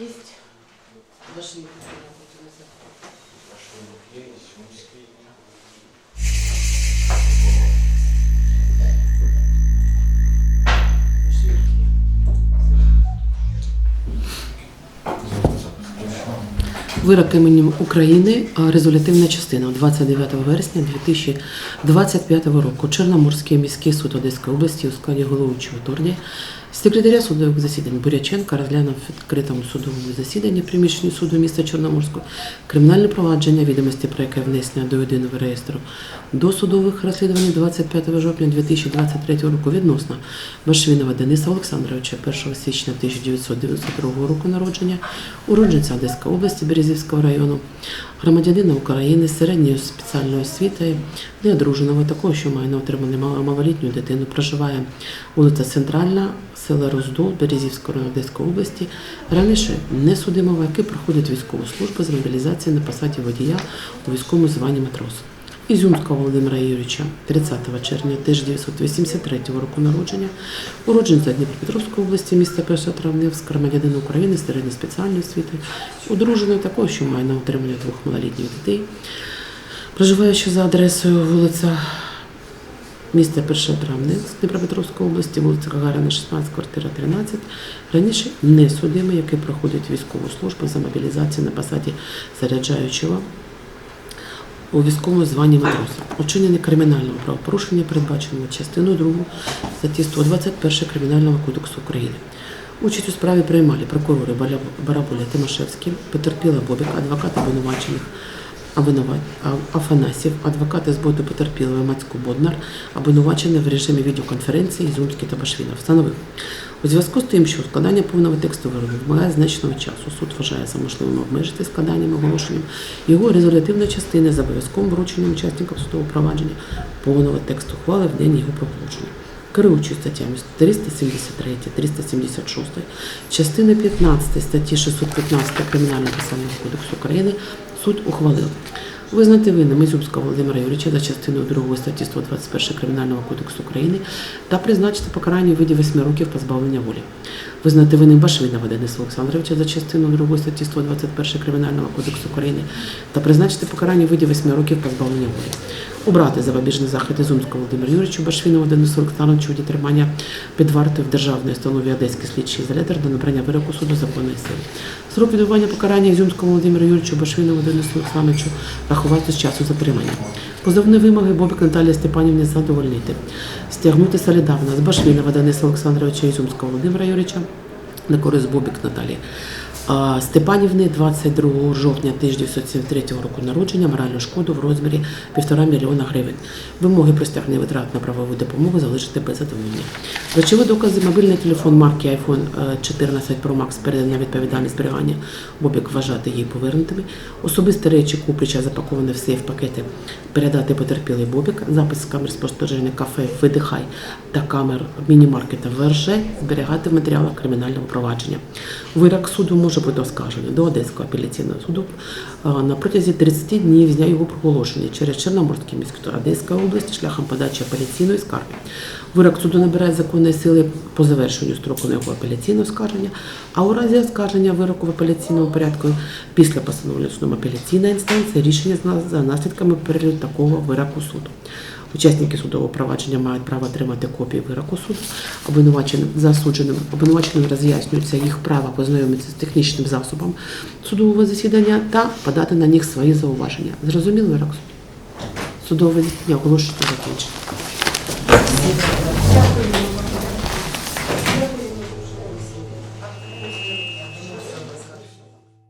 Есть? Ваши не Вирок іменем України, резолютивна частина 29 вересня 2025 року. Чорноморський міський суд Одеської області у складі головуючого Торді, секретаря судових засідань Буряченка розглянув в відкритому судовому засіданні приміщенні суду міста Чорноморського кримінальне провадження, відомості про яке внесення до єдиного реєстру досудових розслідувань 25 жовтня 2023 року відносно Башвінова Дениса Олександровича 1 січня 1992 року народження, уродженця Одеської області Березівського району, громадянина України з середньою спеціальною освітою, неодруженого такого, що має на отриману мал- малолітню дитину, проживає вулиця Центральна, село Роздол, Березівського Одеської області, раніше несудимого, який проходить військову службу з мобілізації на посаді водія у військовому званні матрос. Ізюмського Володимира Юрійовича 30 червня 1983 року народження, уродженця Дніпропетровської області, міста Першотравневськ, громадянин України середньої спеціальної освіти, одруженої такого, що має на утримання двох малолітніх дітей, проживаючи за адресою вулиця міста Першотравневськ Дніпропетровської області, вулиця Гагарина, 16, квартира 13, раніше не судимий, який проходить військову службу за мобілізацію на посаді заряджаючого у військовому званні матроса. Учинення кримінального правопорушення, передбаченого частиною 2 статті 121 Кримінального кодексу України. Участь у справі приймали прокурори Барабуля Тимошевський, потерпіла Бобік, адвокат обвинувачених Афанасів, адвокати з боду потерпілої Мацько Боднар, обвинувачений в режимі відеоконференції Ізумський та Башвінов, встановив. У зв'язку з тим, що складання повного тексту виробу вимагає значного часу, суд вважає за можливим обмежити складанням оголошенням його резолютивної частини з обов'язковим врученням учасникам судового провадження повного тексту ухвали в день його проголошення. Керуючись статтями 373, 376, частини 15 статті 615 Кримінального процесуального кодексу України суд ухвалив визнати винним Ізюмського Володимира Юрійовича за частиною 2 статті 121 Кримінального кодексу України та призначити покарання у виді 8 років позбавлення волі. Визнати винним Башвинова Дениса Олександровича за частиною 2 статті 121 Кримінального кодексу України та призначити покарання у виді 8 років позбавлення волі. Обрати запобіжний захід Ізумського Володимиру Юрійовичу Башвінову Денису Олександровичу тримання під вартою в державній установі Одеський слідчий ізолятор до набрання вироку суду законної сили. Срок відбування покарання Ізюмському Володимиру Юрійовичу Башвінову Денису Олександровичу рахувати з часу затримання. Позовні вимоги Бобик Наталії Степанівні задовольнити. Стягнути солідарно з Башвінова Дениса Олександровича Ізюмського Володимира Юрійовича на користь Бобик Наталії. Степанівни 22 жовтня 1973 року народження моральну шкоду в розмірі 1,5 мільйона гривень. Вимоги про стягнення витрат на правову допомогу залишити без задоволення. Речові докази мобільний телефон марки iPhone е, 14 Pro Max передання відповідальність зберігання Бобік вважати її повернутими. Особисті речі Куприча запаковані в сейф пакети передати потерпілий Бобік. Запис камер спостереження кафе Видихай та камер міні-маркета ВРЖ зберігати в матеріалах кримінального провадження. Вирок суду може бути оскаржений до Одеського апеляційного суду на протязі 30 днів з дня його проголошення через Чорноморський міський суд Одеської області шляхом подачі апеляційної скарги. Вирок суду набирає законної сили по завершенню строку на його апеляційне оскарження, а у разі оскарження вироку в апеляційному порядку після постановлення судом апеляційної інстанції рішення за наслідками перегляду такого вироку суду. Учасники судового провадження мають право отримати копії вироку суду. Обвинуваченим засудженим обвинуваченим роз'яснюється їх право познайомитися з технічним засобом судового засідання та подати на них свої зауваження. Зрозуміло вирок суду? Судове засідання оголошується закінчено.